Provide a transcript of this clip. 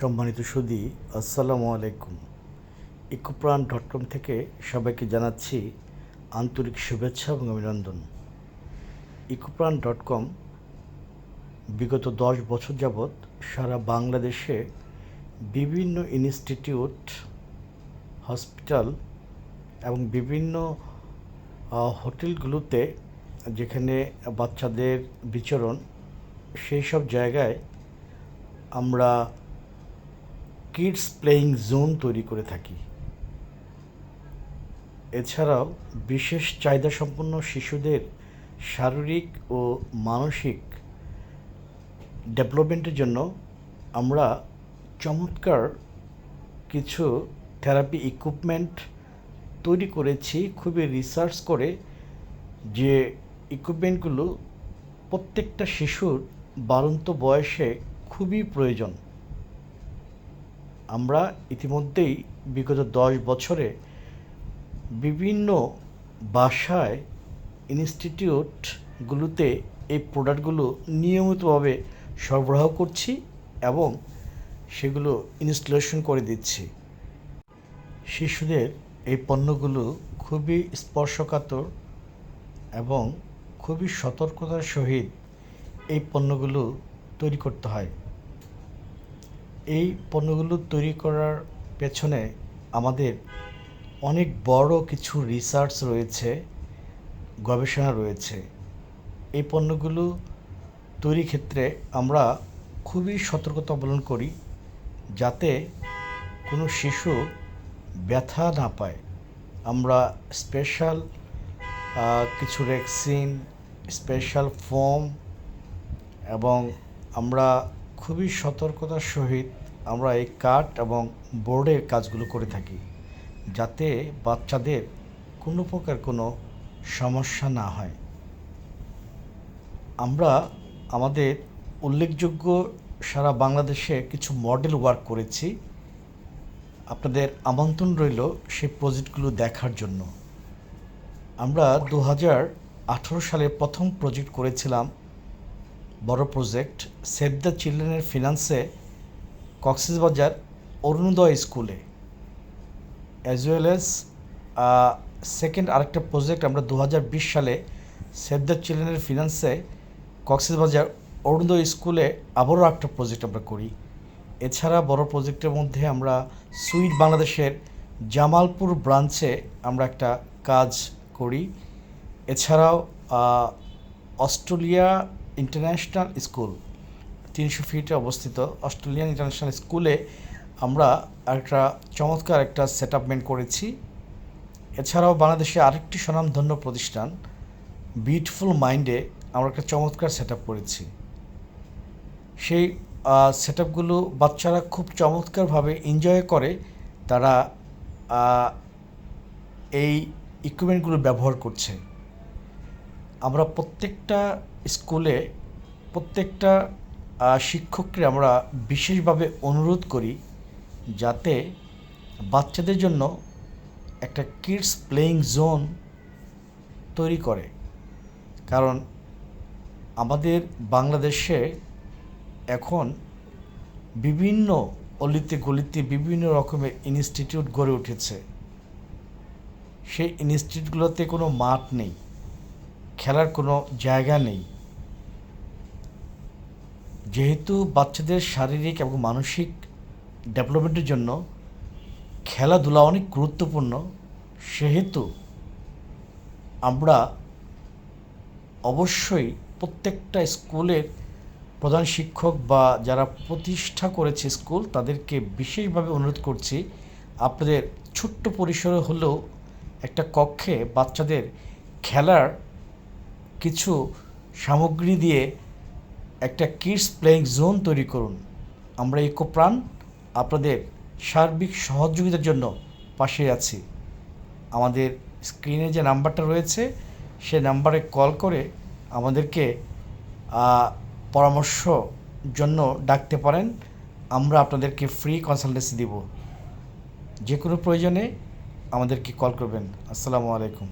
সম্মানিত সুদী, আসসালামু আলাইকুম। ইকোপ্রাণ ডট কম থেকে সবাইকে জানাচ্ছি আন্তরিক শুভেচ্ছা এবং অভিনন্দন। ইকোপ্রাণ ডট কম বিগত দশ বছর যাবৎ সারা বাংলাদেশে বিভিন্ন ইনস্টিটিউট, হসপিটাল এবং বিভিন্ন হোটেলগুলোতে যেখানে বাচ্চাদের বিচরণ, সেই সব জায়গায় আমরা কিডস প্লেয়িং জোন তৈরি করে থাকি। এছাড়াও বিশেষ চাহিদা সম্পন্ন শিশুদের শারীরিক ও মানসিক ডেভেলপমেন্টের জন্য আমরা চমৎকার কিছু থেরাপি ইকুইপমেন্ট তৈরি করেছি, খুবই রিসার্চ করে যে ইকুইপমেন্টগুলো প্রত্যেকটা শিশুর বাড়ন্ত বয়সে খুবই প্রয়োজন। আমরা ইতিমধ্যেই বিগত দশ বছরে বিভিন্ন বাসায় ইনস্টিটিউটগুলোতে এই প্রোডাক্টগুলো নিয়মিতভাবে সরবরাহ করছি এবং সেগুলো ইনস্টলেশন করে দিচ্ছি। শিশুদের এই পণ্যগুলো খুবই স্পর্শকাতর এবং খুবই সতর্কতার সহিত এই পণ্যগুলো তৈরি করতে হয়। এই পণ্যগুলো তৈরি করার পেছনে আমাদের অনেক বড় কিছু রিসার্চ রয়েছে, গবেষণা রয়েছে। এই পণ্যগুলো তৈরির ক্ষেত্রে আমরা খুবই সতর্কতা অবলম্বন করি যাতে কোনো শিশু ব্যথা না পায়। আমরা স্পেশাল কিছু রেক্সিন স্পেশাল ফোম এবং আমরা খুবই সতর্কতার সহিত আমরা এই কাঠ এবং বোর্ডের কাজগুলো করে থাকি, যাতে বাচ্চাদের কোনো প্রকার কোনো সমস্যা না হয়। আমরা আমাদের উল্লেখযোগ্য সারা বাংলাদেশে কিছু মডেল ওয়ার্ক করেছি। আপনাদের আমন্ত্রণ রইল সেই প্রজেক্টগুলো দেখার জন্য। আমরা দু হাজার আঠেরো সালে প্রথম প্রজেক্ট করেছিলাম বড় প্রজেক্ট সেভ দ্য চিলড্রেনের ফিনান্সে কক্সবাজার অরুণোদয় স্কুলে অ্যাজ ওয়েল অ্যাজ সেকেন্ড আরেকটা প্রজেক্ট আমরা দু হাজার বিশ সালে সেভ দ্য চিলড্রেনের ফিনান্সে কক্সবাজার অরুণোদয় স্কুলে আবারও একটা প্রজেক্ট আমরা করি। এছাড়া বড় প্রজেক্টের মধ্যে আমরা সুইট বাংলাদেশের জামালপুর ব্রাঞ্চে আমরা একটা কাজ করি। এছাড়াও অস্ট্রেলিয়া ইন্টারন্যাশনাল স্কুল। তিনশো ফিটে অবস্থিত অস্ট্রেলিয়ান ইন্টারন্যাশনাল স্কুলে আমরা একটা চমৎকার একটা সেট করেছি। এছাড়াও বাংলাদেশে আরেকটি স্বনামধন্য প্রতিষ্ঠান বিউটিফুল মাইন্ডে আমরা একটা চমৎকার সেট করেছি। সেই সেট বাচ্চারা খুব চমৎকারভাবে এনজয় করে। তারা এই ইকুইপমেন্টগুলো ব্যবহার করছে। আমরা প্রত্যেকটা স্কুলে প্রত্যেকটা শিক্ষককে আমরা বিশেষভাবে অনুরোধ করি যাতে বাচ্চাদের জন্য একটা কিডস প্লেয়িং জোন তৈরি করে। কারণ আমাদের বাংলাদেশে এখন বিভিন্ন অলিতে গলিতে বিভিন্ন রকমের ইনস্টিটিউট গড়ে উঠেছে। সেই ইনস্টিটিউটগুলোতে কোনো মাঠ নেই। খেলার কোনো জায়গা নেই। যেহেতু বাচ্চাদের শারীরিক এবং মানসিক ডেভেলপমেন্টের জন্য খেলাধুলা অনেক গুরুত্বপূর্ণ, সেহেতু আমরা অবশ্যই প্রত্যেকটা স্কুলের প্রধান শিক্ষক বা যারা প্রতিষ্ঠা করেছে স্কুল, তাদেরকে বিশেষভাবে অনুরোধ করছি, আপনাদের ছোট্ট পরিসরে হলেও একটা কক্ষে বাচ্চাদের খেলার কিছু সামগ্রী দিয়ে একটা কিডস প্লেয়িং জোন তৈরি করুন। আমরা ইকোপ্রাণ আপনাদের সার্বিক সহযোগিতার জন্য পাশে আছি। আমাদের স্ক্রিনে যে নাম্বারটা রয়েছে, সে নাম্বারে কল করে আমাদেরকে পরামর্শ জন্য ডাকতে পারেন। আমরা আপনাদেরকে ফ্রি কনসালটেন্সি দিব। যে কোনো প্রয়োজনে আমাদেরকে কল করবেন। আসসালামু আলাইকুম।